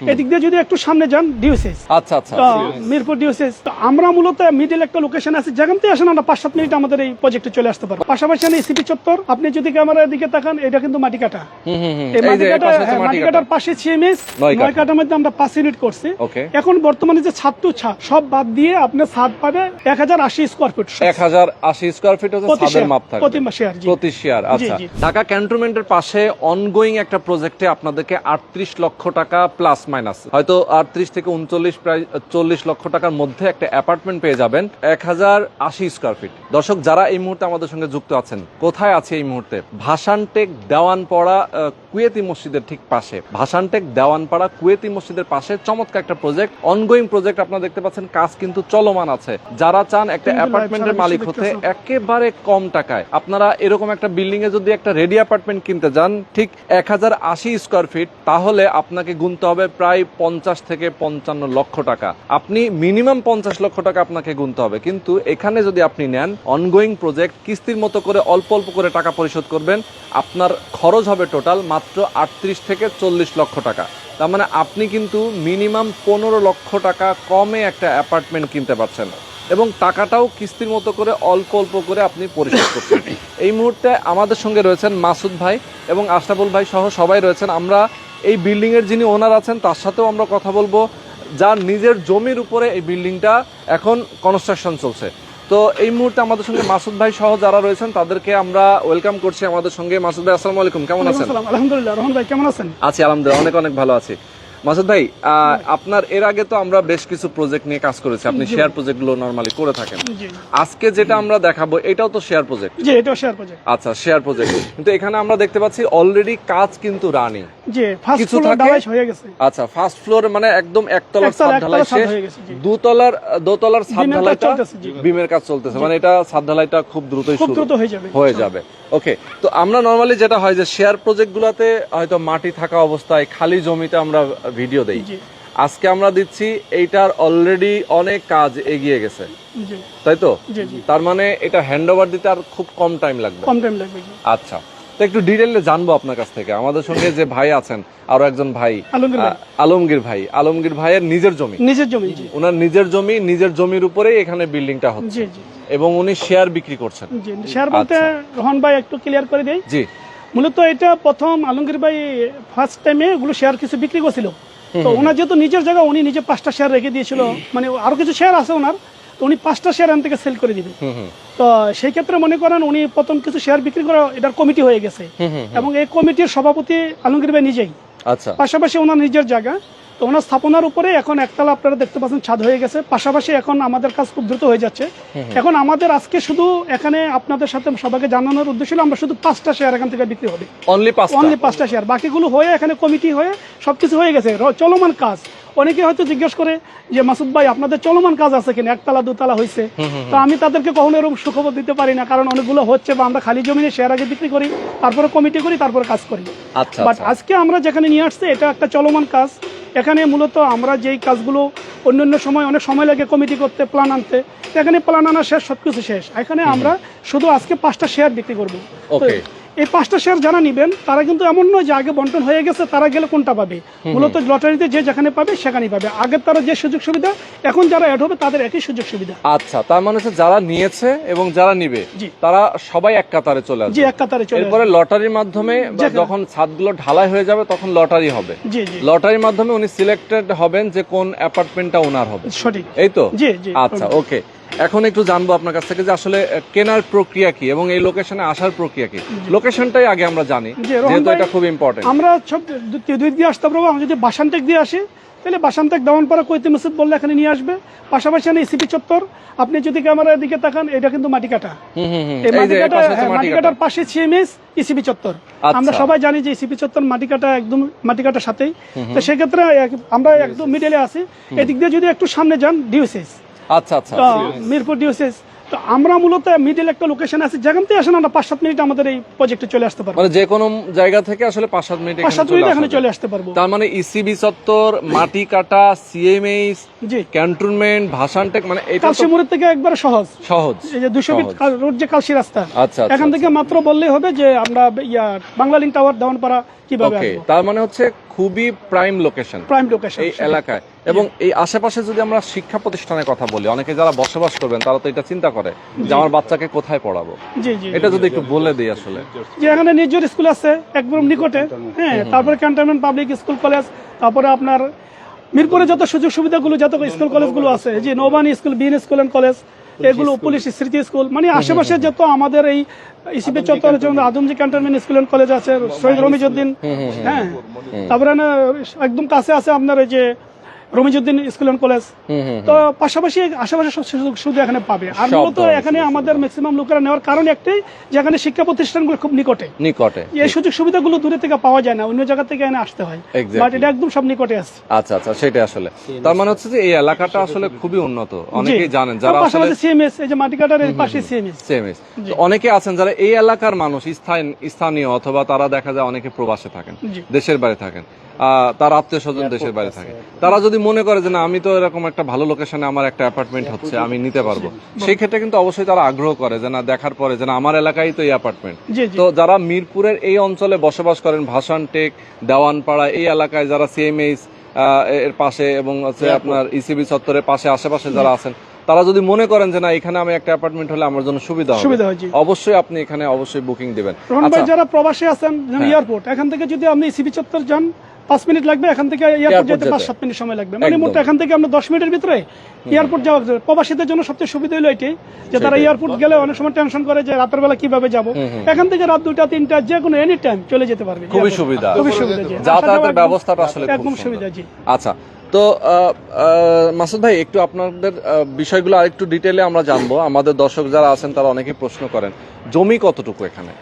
এদিক দিয়ে যদি একটু সামনে যান ডিউসেস আচ্ছা আচ্ছা। মিরপুর ডিউসেস আমরা মূলত মিডিল একটা লোকেশন আছে যেখান থেকে আসেন আমরা পাঁচ সাত মিনিট আমাদের এই প্রজেক্টে চলে আসতে পারব। পাশাপাশি এই সিপি চত্বর আপনি যদি ক্যামেরার দিকে তাকান এটা কিন্তু। এই হচ্ছে হ্যাঁ, মাটি মাটিকাটার পাশে সিএমএস নয় কাটার মধ্যে আমরা পাঁচ ইউনিট করছি। এখন বর্তমানে যে ছাদ টু ছাদ সব বাদ দিয়ে আপনি ছাদ পাবে এক হাজার আশি স্কোয়ার ফিট এক হাজার আশি স্কোয়ার ফিট হচ্ছে ছাদের মাপ থাকবে। প্রতি শেয়ার। প্রতি শেয়ার আচ্ছা। ঢাকা ক্যান্টনমেন্টের পাশে অনগোয়িং একটা প্রজেক্টে আপনাদেরকে আটত্রিশ লক্ষ টাকা প্লাস মাইনাস। হয়তো আটত্রিশ থেকে উনচল্লিশ প্রায় চল্লিশ লক্ষ টাকার মধ্যে একটা অ্যাপার্টমেন্ট পেয়ে যাবেন এক হাজার আশি স্কোয়ার ফিট দর্শক যারা এই মুহূর্তে আমাদের সঙ্গে যুক্ত আছেন কোথায় আছে এই মুহূর্তে? ভাসানটেক দেওয়ানপাড়া কুয়েতি মসজিদের ঠিক পাশে। ভাসানটেক দেওয়ানপাড়া কুয়েতি মসজিদের পাশে চমৎকার একটা প্রজেক্ট অনগোয়িং প্রজেক্ট আপনারা দেখতে পাচ্ছেন কাজ কিন্তু চলমান আছে। যারা চান একটা অ্যাপার্টমেন্টের মালিক হতে একেবারে কম টাকায়। আপনারা এরকম একটা বিল্ডিং এ যদি একটা রেডি অ্যাপার্টমেন্ট কিনতে যান ঠিক এক হাজার আশি স্কোয়ার ফিট তাহলে আপনাকে গুনতে হবে প্রায় পঞ্চাশ থেকে পঞ্চান্ন লক্ষ টাকা। আপনি মিনিমাম পঞ্চাশ লক্ষ টাকা আপনাকে গুনতে হবে। কিন্তু এখানে যদি আপনি নেন অনগোয়িং প্রজেক্ট কিস্তির মতো করে অল্প অল্প করে টাকা পরিশোধ করবেন, আপনার খরচ হবে টোটাল মাত্র আটত্রিশ থেকে চল্লিশ লক্ষ টাকা। তার মানে আপনি কিন্তু মিনিমাম পনেরো লক্ষ টাকা কমে একটা অ্যাপার্টমেন্ট কিনতে পারছেন। এবং টাকাটাও কিস্তির মতো করে অল্প অল্প করে আপনি পরিশোধ করছেন। এই মুহূর্তে আমাদের সঙ্গে রয়েছেন মাসুদ ভাই এবং আশরাফুল ভাই সহ সবাই রয়েছেন। আমরা এই বিল্ডিংয়ের এর যিনি ওনার আছেন তার সাথেও আমরা কথা বলব। যার নিজের জমির উপরে এই বিল্ডিংটা এখন কনস্ট্রাকশন চলছে। তো এই মুহূর্তে আমাদের সঙ্গে মাসুদ ভাই সহ যারা রয়েছেন তাদেরকে আমরা ওয়েলকাম করছি আমাদের সঙ্গে। মাসুদ ভাই আসসালামু আলাইকুম। কেমন আছেন? আলহামদুলিল্লাহ। রহমান ভাই কেমন আছেন? আছি আলহামদুলিল্লাহ। অনেক অনেক ভালো আছি। মাসুদ ভাই আপনার এর আগে তো আমরা বেশ কিছু প্রজেক্ট নিয়ে কাজ করেছি। আপনি শেয়ার প্রজেক্টগুলো নর্মালি করে থাকেন। আজকে যেটা আমরা দেখাবো এটাও তো শেয়ার প্রজেক্ট জি এটাও শেয়ার প্রজেক্ট আচ্ছা শেয়ার প্রজেক্ট কিন্তু এখানে আমরা দেখতে পাচ্ছি অলরেডি কাজ কিন্তু রানিং জি ফার্স্ট ফ্লোর? হয়ে গেছে। আচ্ছা ফার্স্ট ফ্লোর মানে একদম একতলার ছাদ ঢালাই শেষ। দুতলার দোতলার ছাদ বিমের কাজ ঢালাইটা চলতেছে, বিমের কাজ চলতেছে। মানে এটা ছাদ ঢালাইটা খুব দ্রুতই খুব শুরু। দ্রুত হয়ে যাবে। হয়ে যাবে। ওকে তো আমরা নর্মালি যেটা হয় যে শেয়ার প্রজেক্ট গুলাতে হয়তো মাটি থাকা অবস্থায় খালি জমিতে আমরা ভিডিও দেই। আজকে আমরা দিচ্ছি এইটার অলরেডি অনেক কাজ এগিয়ে গেছে। তাই তো? তার মানে এটা হ্যান্ড ওভার দিতে আর খুব কম টাইম লাগবে। কম টাইম লাগবে আচ্ছা। তো একটু ডিটেইলে জানব আপনার কাছ থেকে। আমাদের সঙ্গে যে ভাই আছেন আরও একজন ভাই আলমগীর ভাই। আলমগীর ভাইয়ের নিজের জমি। নিজের জমি ওনার নিজের জমি নিজের জমির উপরেই এখানে বিল্ডিংটা হচ্ছে। এবং উনি শেয়ার বিক্রি করছেন। শেয়ার বলতে রোহন ভাই একটু ক্লিয়ার করে দেই। জি। মূলত এটা প্রথম আলমগীর ভাই ফার্স্ট টাইমে এগুলো শেয়ার কিছু বিক্রি করছিল। তো ওনার যেহেতু নিজের জায়গা উনি নিজে পাঁচটা শেয়ার রেখে দিয়েছিল। মানে আরও কিছু শেয়ার আছে ওনার তো উনি পাঁচটা শেয়ার এখান থেকে সেল করে দিবে। তো সেই ক্ষেত্রে মনে করেন উনি প্রথম কিছু শেয়ার বিক্রি করা এটার কমিটি হয়ে গেছে। এবং এই কমিটির সভাপতি আলমগীর ভাই নিজেই। আচ্ছা। পাশাপাশি ওনার নিজের জায়গা। তো ওনার স্থাপনার উপরে এখন একতলা আপনারা দেখতে পাচ্ছেন ছাদ হয়ে গেছে। পাশাপাশি এখন আমাদের কাজ খুব দ্রুত হয়ে যাচ্ছে। এখন আমাদের আজকে শুধু এখানে আপনাদের সাথে সবাইকে জানানোর উদ্দেশ্য ছিল আমরা শুধু পাঁচটা শেয়ার এখান থেকে বিক্রি হবে। অনলি পাঁচটা। অনলি পাঁচটা শেয়ার বাকিগুলো হয়ে এখানে কমিটি হয়ে সবকিছু হয়ে গেছে। চলমান কাজ। অনেকে হয়তো জিজ্ঞেস করে যে মাসুদ ভাই আপনাদের চলমান কাজ আছে কিনা? একতলা দুতলা হয়েছে তো আমি তাদেরকে কখনো এরকম সুখবর দিতে পারি না কারণ অনেকগুলো হচ্ছে বা আমরা খালি জমিনে শেয়ার আগে বিক্রি করি তারপরে কমিটি করি তারপরে কাজ করি। আচ্ছা বাট আচ্ছা। আজকে আমরা যেখানে নিয়ে আসছি এটা একটা চলমান কাজ। এখানে মূলত আমরা যেই কাজগুলো অন্যান্য সময় অনেক সময় লাগে কমিটি করতে প্ল্যান আনতে এখানে প্ল্যান আনা শেষ সবকিছু শেষ। এখানে আমরা শুধু আজকে পাঁচটা শেয়ার বিক্রি করব. এই পাঁচটা শেয়ার যারা নিবেন তারা কিন্তু এমন নয় যে আগে বন্টন হয়ে গেছে তারা গেলে কোনটা পাবে? মূলত লটারিতে যে যেখানে পাবে সেখানেই পাবে। আগের তারা যে সুযোগ সুবিধা এখন যারা অ্যাড হবে তাদের একই সুযোগ সুবিধা। আচ্ছা তার মানে হচ্ছে যারা নিয়েছে এবং যারা নিবে তারা সবাই এক কাতারে চলে আসবে। জি এক কাতারে চলে এরপরে লটারির মাধ্যমে যখন ছাদগুলো ঢালাই হয়ে যাবে তখন লটারি হবে। জি জি। লটারির মাধ্যমে উনি সিলেক্টেড হবেন যে কোন অ্যাপার্টমেন্টটা ওনার হবে। সঠিক। এই তো? জি জি আচ্ছা ওকে এখন একটু জানব আপনার কাছ থেকে যে আসলে কেনার প্রক্রিয়া কি এবং এই লোকেশনে আসার প্রক্রিয়া কি? লোকেশনটাই আগে আমরা জানি যেহেতু এটা খুব ইম্পর্টেন্ট আমরা সব দুই দিয়ে আসতে পারব আমি যদি বাসানটেক দিয়ে আসি তাহলে বাসানটেক দেওয়ানপাড়া কৈতে মসজিদ বললে এখানে নিয়ে আসবে। পাশাপাশি এখানে এসিপি চত্বর। আপনি যদি ক্যামেরার দিকে তাকান এটা কিন্তু মাটিকাটা এই মাটিকাটা হ্যাঁ, মাটি কাটা। মাটিকাটার পাশে সিএমএস ইসিপি চত্বর। আচ্ছা। আমরা সবাই জানি যে ইসিপি চত্বর মাটিকাটা একদম মাটি মাটিকাটার সাথেই। তো সেক্ষেত্রে আমরা একদম মিডলে আছি। এদিক দিয়ে যদি একটু সামনে যান ডিউসেস আচ্ছা আচ্ছা মিরপুর ডিউসেস তো আমরা মূলত মিডল একটা লোকেশন আছে। যেখান থেকে আসেন আমরা পাঁচ সাত মিনিট আমাদের এই প্রজেক্টে চলে আসতে পারব। মানে যে কোনো জায়গা থেকে আসলে পাঁচ সাত মিনিট পাঁচ সাত মিনিট চলে এখানে চলে আসতে পারব। তার মানে ইসিবি চত্বর মাটি কাটা সিএমএইচ জি। ক্যান্টনমেন্ট ভাসানটেক মানে এটা মোড়ের থেকে একবারে সহজ। সহজ এই যে দুশো ফিট রোড যে কালসি রাস্তা। আচ্ছা আচ্ছা এখান থেকে মাত্র বললেই হবে যে আমরা ইয়া বাংলা লিঙ্ক টাওয়ার দেওয়ানপাড়া কীভাবে তার মানে হচ্ছে খুবই প্রাইম লোকেশন প্রাইম লোকেশন এই এলাকায়। এবং এই আশেপাশে যদি আমরা শিক্ষা প্রতিষ্ঠানের কথা বলি অনেকে যারা বসবাস করবেন তারা তো এটা চিন্তা করে যে আমার বাচ্চাকে কোথায় পড়াবো। জি জি এটা যদি একটু বলে দিই আসলে। যে এখানে নিজের স্কুল আছে একদম নিকটে হ্যাঁ তারপরে ক্যান্টনমেন্ট পাবলিক স্কুল কলেজ তারপরে আপনার মিরপুরে যত সুযোগ সুবিধাগুলো যত স্কুল কলেজগুলো আছে যে নৌবানি স্কুল বিন স্কুল এন্ড কলেজ এগুলো পুলিশ স্মৃতি স্কুল। মানে আশেপাশে যত আমাদের এই ইসিপি চত্বর Adamjee cantonment school and college আছে শহীদ রমিজুদ্দিন হ্যাঁ। তারপরে না একদম কাছে আছে আপনার এই যে রমিজুদ্দিন স্কুল এন্ড কলেজ। তো পাশাপাশি আশেপাশে সব সুযোগ সুবিধা এখানে পাবে। আর মূলত এখানে আমাদের ম্যাক্সিমাম লোকেরা নেওয়ার কারণ একটাই যে এখানে শিক্ষা প্রতিষ্ঠানগুলো খুব নিকটে। নিকটে। এই সুযোগ সুবিধাগুলো দূরে থেকে পাওয়া যায় না অন্য জায়গা থেকে এনে আসতে হয়। বাট এটা একদম সব নিকটে আছে। আচ্ছা আচ্ছা সেটাই আসলে। তার মানে হচ্ছে যে এই এলাকাটা আসলে খুবই উন্নত। অনেকেই জানেন যারা আসলে সিএমএস এই যে মাটিকাটার এর পাশে সিএমএস সেমএস অনেকে আছেন যারা এই এলাকার মানুষ স্থান- স্থানীয় অথবা তারা দেখা যায় অনেকে প্রবাসে থাকেন দেশের বাইরে থাকেন। তার আত্মীয় স্বজন দেশের বাইরে থাকে। তারা যদি মনে করে যে না আমি তো এরকম একটা ভালো লোকেশনে আমার একটা অ্যাপার্টমেন্ট হচ্ছে আমি নিতে পারব। সেই ক্ষেত্রে কিন্তু অবশ্যই তারা আগ্রহ করে যে না দেখার পরে যে না আমার এলাকায় তো এই অ্যাপার্টমেন্ট তো যারা মিরপুরের এই অঞ্চলে বসবাস করেন ভাসান টেক দেওয়ানপাড়া এই এলাকায় যারা সিএমএইচ এর পাশে এবং হচ্ছে আপনার ইসিবি চত্বরের পাশে আশেপাশে যারা আছেন তারা যদি মনে করেন যে না এখানে আমি একটা অ্যাপার্টমেন্ট হলে আমার জন্য সুবিধা সুবিধা হয় অবশ্যই আপনি এখানে অবশ্যই বুকিং দিবেন। আচ্ছা ভাই যারা প্রবাসী আছেন হ্যাঁ। এয়ারপোর্ট এখান থেকে যদি আপনি সিবি চত্বর যান পাঁচ মিনিট লাগবে এখান থেকে এয়ারপোর্ট যেতে। পাঁচ সাত মিনিট সময় লাগবে। মানে। মোট এখান থেকে আমরা দশ মিনিটের ভিতরে এয়ারপোর্ট যাওয়া যাবে। প্রবাসীদের জন্য সবচেয়ে সুবিধা হলো এটাই যে তারা এয়ারপোর্ট গেলে অনেক সময় টেনশন করে যে রাতের বেলা কীভাবে যাব। এখান থেকে রাত দুইটা তিনটা যে কোনো এনি টাইম চলে যেতে পারবে। খুবই সুবিধা। খুবই সুবিধা যাতায়াতের ব্যবস্থাটা আসলে একদম সুবিধা জি। আচ্ছা তো মাসুদ ভাই একটু আপনাদের বিষয়গুলো আরেকটু ডিটেলে আমরা জানব। আমাদের দর্শক যারা আছেন তারা অনেকে প্রশ্ন করেন জমি কতটুকু এখানে?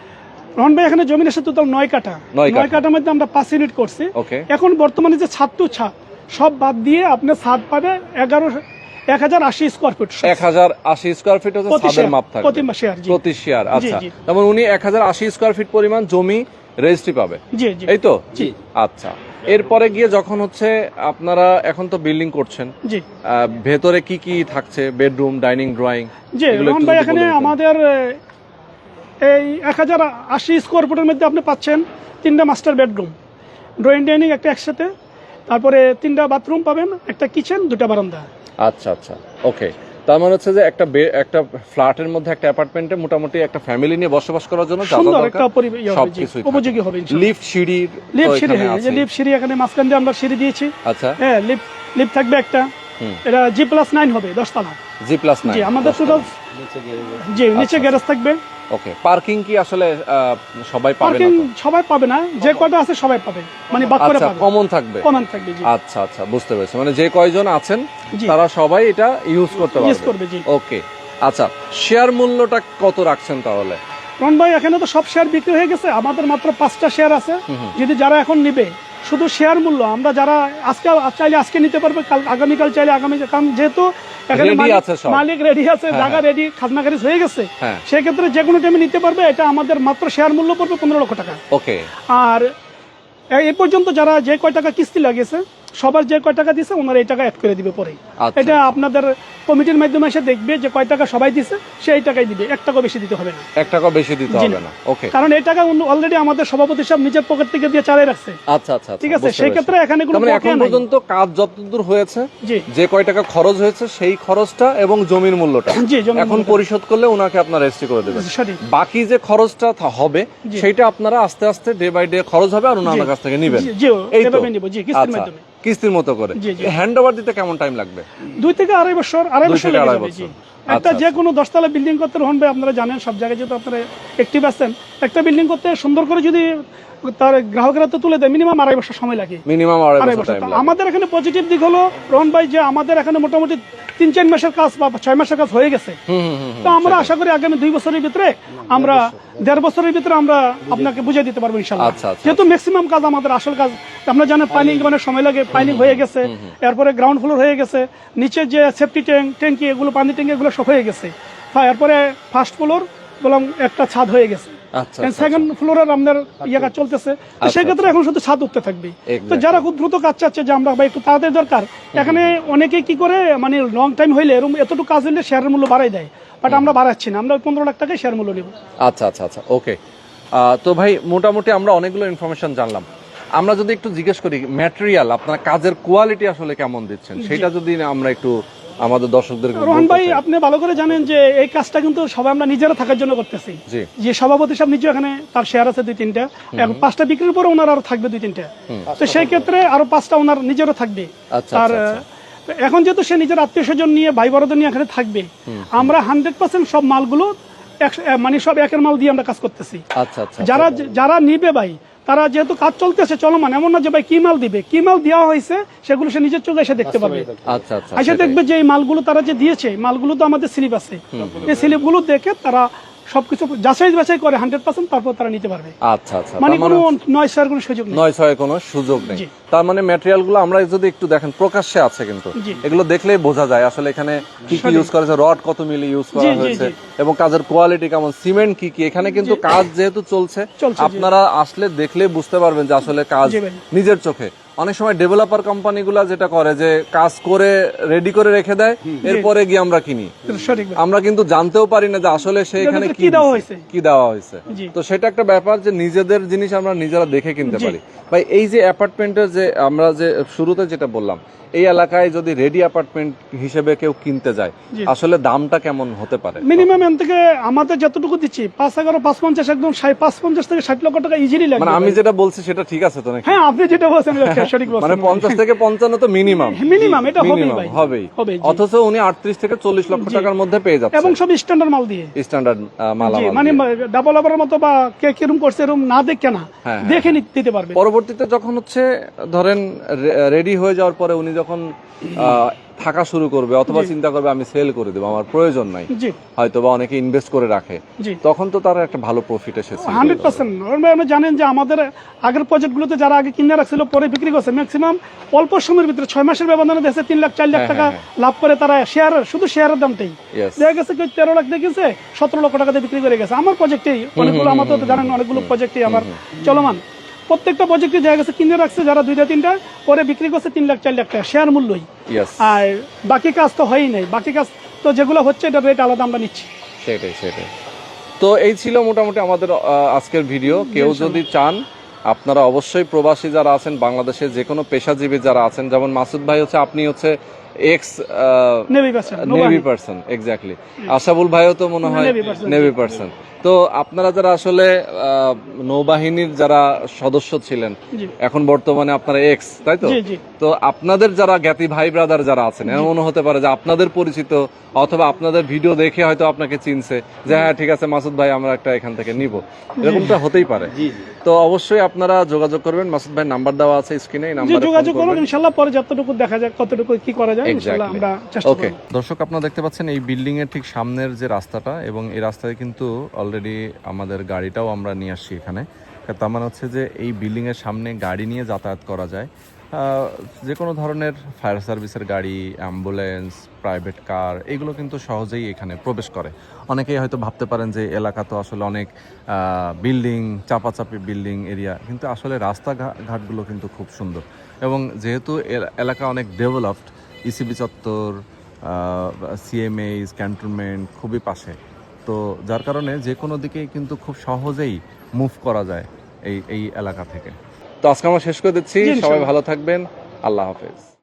রহন ভাই এখানে জমির এসে টোটাল নয় কাটা নয় কাঠা। নয় কাটার মধ্যে আমরা পাঁচ ইউনিট করছি। এখন বর্তমানে যে টু ছাদ সব বাদ দিয়ে আপনি ছাদ পাবে এগারো এক হাজার আশি স্কোয়ার ফিট এক হাজার আশি স্কোয়ার ফিট হচ্ছে ছাদের মাপ থাকবে। প্রতি শেয়ার প্রতি শেয়ার আচ্ছা। জি। যেমন উনি এক হাজার আশি স্কোয়ার ফিট পরিমাণ জমি রেজিস্ট্রি পাবে। এই তো? আচ্ছা। এরপরে গিয়ে যখন হচ্ছে আপনারা এখন তো বিল্ডিং করছেন ভেতরে কি কি থাকছে? বেডরুম ডাইনিং ড্রয়িং এখানে আমাদের এই এক হাজার আশি স্কোয়ার ফুটের মধ্যে আপনি পাচ্ছেন তিনটা মাস্টার বেডরুম ড্রয়িং ডাইনিং একটা একসাথে। তারপরে তিনটা বাথরুম পাবেন একটা কিচেন দুটা বারান্দা। আচ্ছা আচ্ছা। ওকে তার মানে হচ্ছে যে একটা একটা ফ্ল্যাটের মধ্যে একটা অ্যাপার্টমেন্টে মোটামুটি একটা ফ্যামিলি নিয়ে বসবাস করার জন্য যা যা দরকার একটা পরিবেশ ইয়ে হবে, জি, উপযোগী হবে লিফট সিঁড়ি লিফট সিঁড়ি হ্যাঁ এই যে লিফট সিঁড়ি এখানে মাঝখান দিয়ে আমরা সিঁড়ি দিয়েছি। আচ্ছা। হ্যাঁ লিফট লিফট থাকবে একটা। এটা জি প্লাস নাইন হবে দশতলা। জি প্লাস জি আমাদের টোটাল জি নিচে। গ্যারেজ থাকবে। ওকে পার্কিং কি আসলে সবাই পাবে না সবাই পাবে না যে কয়টা আছে সবাই পাবে। মানে করে আচ্ছা পাবে। কমন থাকবে। কমান থাকবে জি। আচ্ছা আচ্ছা বুঝতে পেরেছি। মানে যে কয়জন আছেন তারা সবাই এটা ইউজ করতে ইউজ করবে জি। ওকে আচ্ছা শেয়ার মূল্যটা কত রাখছেন তাহলে? রন ভাই এখানে তো সব শেয়ার বিক্রি হয়ে গেছে। আমাদের মাত্র পাঁচটা শেয়ার আছে। যদি যারা এখন নিবে শুধু শেয়ার মূল্য আমরা যারা আজকে চাইলে আজকে নিতে পারবে কাল আগামীকাল চাইলে আগামী কারণ যেহেতু এখানে মালিক- রেডি আছে জায়গা রেডি খাজনা খারিজ হয়ে গেছে। হ্যাঁ। সেক্ষেত্রে যে কোনো টাইমে নিতে পারবে এটা আমাদের মাত্র শেয়ার মূল্য পড়বে পনেরো লক্ষ টাকা। ওকে আর এ- এই পর্যন্ত যারা যে কয় টাকা কিস্তি লাগিয়েছে সবার যে কয় টাকা দিছে ওনারা এই টাকা অ্যাড করে দিবে পরে আচ্ছা। এটা আপনাদের কমিটির মাধ্যমে এসে দেখবে যে কয় টাকা সবাই দিছে সেই টাকাই দিবে। এক টাকা বেশি দিতে হবে না। এক টাকা বেশি দিতে হবে না। ওকে কারণ এই টাকা অলরেডি আমাদের সভাপতি সাহেব নিজের পকেট থেকে দিয়ে চালিয়ে রাখছে। আচ্ছা আচ্ছা আচ্ছা, ঠিক আছে? সেই ক্ষেত্রে এখানে কোনো মানে এখন পর্যন্ত কাজ যতদূর হয়েছে যে কয় টাকা খরচ হয়েছে সেই খরচটা এবং জমির মূল্যটা। এখন পরিশোধ করলে ওনাকে আপনার রেজিস্ট্রি করে দেবেন। বাকি যে খরচটা হবে। সেটা আপনারা আস্তে আস্তে ডে বাই ডে খরচ হবে আর ওনার কাছ থেকে নিবেন। জি, জি এই তো। নিব। জি কিস্তির আচ্ছা। মাধ্যমে। কিস্তির মতো করে। হ্যান্ড ওভার দিতে কেমন টাইম লাগবে? দুই থেকে আড়াই বছর আড়াই বছর আড়াই বছর। একটা আচ্ছা, যে কোনো দশতলা বিল্ডিং করতে রোহন ভাই আপনারা জানেন সব জায়গায় যেহেতু আপনারা অ্যাক্টিভ আছেন একটা বিল্ডিং করতে সুন্দর করে যদি তার গ্রাহকেরা তো তুলে দেয় মিনিমাম আড়াই বছর সময় লাগে। মিনিমাম আড়াই বছর আমাদের এখানে পজিটিভ দিক হলো রোহন ভাই যে আমাদের এখানে মোটামুটি তিন চার মাসের কাজ বা ছয় মাসের কাজ হয়ে গেছে। তো আমরা আশা করি আগামী দুই বছরের ভিতরে আমরা দেড় বছরের ভিতরে আমরা আপনাকে বুঝিয়ে দিতে পারব ইনশাল্লাহ। আচ্ছা, আচ্ছা, যেহেতু ম্যাক্সিমাম কাজ আমাদের আসল কাজ আমরা জানেন পানি মানে সময় লাগে পানি হয়ে গেছে। এরপরে গ্রাউন্ড ফ্লোর হয়ে গেছে নিচে যে সেফটি ট্যাঙ্ক ট্যাঙ্কি এগুলো পানি ট্যাঙ্কি এগুলো সব হয়ে গেছে। এরপরে ফার্স্ট ফ্লোর বললাম একটা ছাদ হয়ে গেছে। আচ্ছা সেকেন্ড ফ্লোরের আমাদের ইয়ে কাজ চলতেছে। তো সেই ক্ষেত্রে এখন শুধু ছাদ উঠতে থাকবে তো যারা খুব দ্রুত কাজ চাচ্ছে যে আমরা ভাই একটু তাড়াতাড়ি দরকার এখানে অনেকে কি করে মানে লং টাইম হইলে এরকম এতটুকু কাজ হইলে শেয়ারের মূল্য বাড়াই দেয়। বাট আমরা বাড়াচ্ছি না আমরা পনেরো লাখ টাকায় শেয়ার মূল্য নেব। আচ্ছা আচ্ছা আচ্ছা ওকে তো ভাই মোটামুটি আমরা অনেকগুলো ইনফরমেশন জানলাম। আমরা যদি একটু জিজ্ঞেস করি ম্যাটেরিয়াল আপনার কাজের কোয়ালিটি আসলে কেমন দিচ্ছেন? সেটা যদি আমরা একটু আমাদের দর্শকদের রোহন ভাই আপনি ভালো করে জানেন যে এই কাজটা কিন্তু সবাই আমরা নিজেরা থাকার জন্য করতেছি। যে সভাপতি সাহেব নিজে এখানে তার শেয়ার আছে দুই তিনটা। এবং পাঁচটা বিক্রির পরে ওনার আরও থাকবে দুই তিনটা। তো সেই ক্ষেত্রে আরও পাঁচটা ওনার নিজেরও থাকবে। আর তার আচ্ছা, এখন যেহেতু সে নিজের আত্মীয় স্বজন নিয়ে ভাই বড়দের নিয়ে এখানে থাকবে আমরা হান্ড্রেড পার্সেন্ট সব মালগুলো মানে সব একের মাল দিয়ে আমরা কাজ করতেছি। আচ্ছা আচ্ছা যারা যারা নিবে ভাই তারা যেহেতু কাজ চলতেছে চলমান এমন না যে ভাই কি মাল দিবে কি মাল দেওয়া হয়েছে সেগুলো সে নিজের চোখে এসে দেখতে পাবে। আচ্ছা আচ্ছা এসে দেখবে যে এই মালগুলো তারা যে দিয়েছে মালগুলো তো আমাদের স্লিপ আছে। এই স্লিপগুলো দেখে তারা সবকিছু যাচাই বাছাই করে হান্ড্রেড পার্সেন্ট তারপর তারা নিতে পারবে। আচ্ছা আচ্ছা। মানে কোনো নয় ছয়ের কোনো সুযোগ নয় ছয় কোনো সুযোগ নেই। তার মানে ম্যাটেরিয়ালগুলো আমরা যদি একটু দেখেন প্রকাশ্যে আছে কিন্তু। এগুলো দেখলেই বোঝা যায় আসলে এখানে কি কি ইউজ করেছে রড কত মিলি ইউজ করা হয়েছে এবং কাজের কোয়ালিটি কেমন সিমেন্ট কি কি এখানে কিন্তু কাজ যেহেতু চলছে, আপনারা আসলে দেখলে বুঝতে পারবেন যে আসলে কাজ নিজের চোখে। অনেক সময় ডেভেলপার কোম্পানিগুলো যেটা করে যে কাজ করে রেডি করে রেখে দেয় এরপরে গিয়ে আমরা কিনি। আমরা কিন্তু জানতেও পারি না যে আসলে সে এখানে কি দেওয়া হয়েছে। কি দেওয়া হয়েছে। তো সেটা একটা ব্যাপার যে নিজেদের জিনিস আমরা নিজেরা দেখে কিনতে পারি। ভাই এই যে অ্যাপার্টমেন্টের যে আমরা যে শুরুতে যেটা বললাম এই এলাকায় যদি রেডি অ্যাপার্টমেন্ট হিসেবে কেউ কিনতে যায় আসলে দামটা কেমন হতে পারে? মিনিমাম এন থেকে আমাদের যতটুকু দিচ্ছি পাঁচ এগারো পাঁচ পঞ্চাশ একদম পাঁচ পঞ্চাশ থেকে ষাট লক্ষ টাকা ইজিলি মানে লাগবে আমি যেটা বলছি সেটা ঠিক আছে তো নাকি? হ্যাঁ আপনি যেটা বলছেন সঠিক মানে বলছেন পঞ্চাশ থেকে পঞ্চান্ন তো মিনিমাম মিনিমাম এটা হবেই ভাই। হবেই। হবেই অথচ উনি আটত্রিশ থেকে চল্লিশ লক্ষ টাকার মধ্যে পেয়ে যাচ্ছে। এবং সব স্ট্যান্ডার্ড মাল দিয়ে। স্ট্যান্ডার্ড মাল মানে ডাবল ওভারের মতো বা কে কিরম করছে এরকম না দেখে না হ্যাঁ, দেখে নি- পারবে। পরবর্তীতে যখন হচ্ছে ধরেন রেডি হয়ে যাওয়ার পরে উনি যখন থাকা শুরু করবে অথবা চিন্তা করবে আমি সেল করে দেবো আমার প্রয়োজন নাই। হয়তো বা অনেকে ইনভেস্ট করে রাখে। তখন তো তার একটা ভালো প্রফিট এসেছে। Hundred percent. আপনি জানেন যে আমাদের আগের প্রজেক্টগুলোতে যারা আগে কিনে রাখছিল পরে বিক্রি করছে ম্যাক্সিমাম অল্প সময়ের ভিতরে ছয় মাসের ব্যবধানে দেশে তিন লাখ চার লাখ হ্যাঁ, টাকা হ্যাঁ, লাভ করে তারা শেয়ার শুধু শেয়ারের দামটাই। দেখা গেছে কেউ তেরো লাখ দিয়ে কিনছে সতেরো লক্ষ টাকা দিয়ে বিক্রি করে গেছে। আমার প্রজেক্টেই অনেকগুলো আমাদের তো জানেন অনেকগুলো প্রজেক্টই আমার চলমান। প্রত্যেকটা প্রজেক্টে জায়গা গেছে কিনে রাখছে যারা দুইটা তিনটা পরে বিক্রি করছে তিন লাখ চার লাখ টাকা শেয়ার মূল্যই। আর বাকি কাজ তো হয়ই নাই। বাকি কাজ তো যেগুলো হচ্ছে এটা রেট আলাদা আমরা নিচ্ছি। সেটাই সেটাই। তো এই ছিল মোটামুটি আমাদের আজকের ভিডিও কেউ যদি চান আপনারা অবশ্যই প্রবাসী যারা আছেন বাংলাদেশে যে কোনো পেশাজীবী যারা আছেন যেমন মাসুদ ভাই হচ্ছে আপনি হচ্ছে ex navy person exactly Ashabul ভাইও তো মনে হয় নেভি পার্সন তো আপনারা যারা আসলে নৌবাহিনীর যারা সদস্য ছিলেন এখন বর্তমানে আপনারা এক্স তাই তো? জি জি। তো আপনাদের যারা জ্ঞাতি ভাই ব্রাদার যারা আছেন এমন হতে পারে যে আপনাদের পরিচিত অথবা আপনাদের ভিডিও দেখে হয়তো আপনাকে চিনছে যে হ্যাঁ ঠিক আছে মাসুদ ভাই আমরা একটা এখান থেকে নিব। এরকমটা হতেই পারে। তো অবশ্যই আপনারা যোগাযোগ করবেন। মাসুদ ভাই নাম্বার দেওয়া আছে স্ক্রিনে যোগাযোগ করুন ইনশাল্লাহ পরে যতটুকু দেখা যাক কতটুকু কি করা যায়। আমরা ওকে দর্শক আপনারা দেখতে পাচ্ছেন এই বিল্ডিং এর ঠিক সামনের যে রাস্তাটা এবং এই রাস্তায় কিন্তু অলরেডি আমাদের গাড়িটাও আমরা নিয়ে আসছি এখানে। তার মানে হচ্ছে যে এই বিল্ডিং এর সামনে গাড়ি নিয়ে যাতায়াত করা যায়। যে কোনো ধরনের ফায়ার সার্ভিসের গাড়ি অ্যাম্বুলেন্স প্রাইভেট কার এগুলো কিন্তু সহজেই এখানে প্রবেশ করে। অনেকেই হয়তো ভাবতে পারেন যে এলাকা তো আসলে অনেক বিল্ডিং চাপাচাপি বিল্ডিং এরিয়া কিন্তু আসলে রাস্তাঘাটগুলো কিন্তু খুব সুন্দর। এবং যেহেতু এল- এলাকা অনেক ডেভেলপড ইসিবি চত্বর সিএমএইস ক্যান্টনমেন্ট খুবই পাশে। তো যার কারণে যে কোনো দিকেই কিন্তু খুব সহজেই মুভ করা যায় এই এই এলাকা থেকে। তো আজকে আমরা শেষ করে দিচ্ছি। সবাই ভালো থাকবেন। আল্লাহ হাফেজ।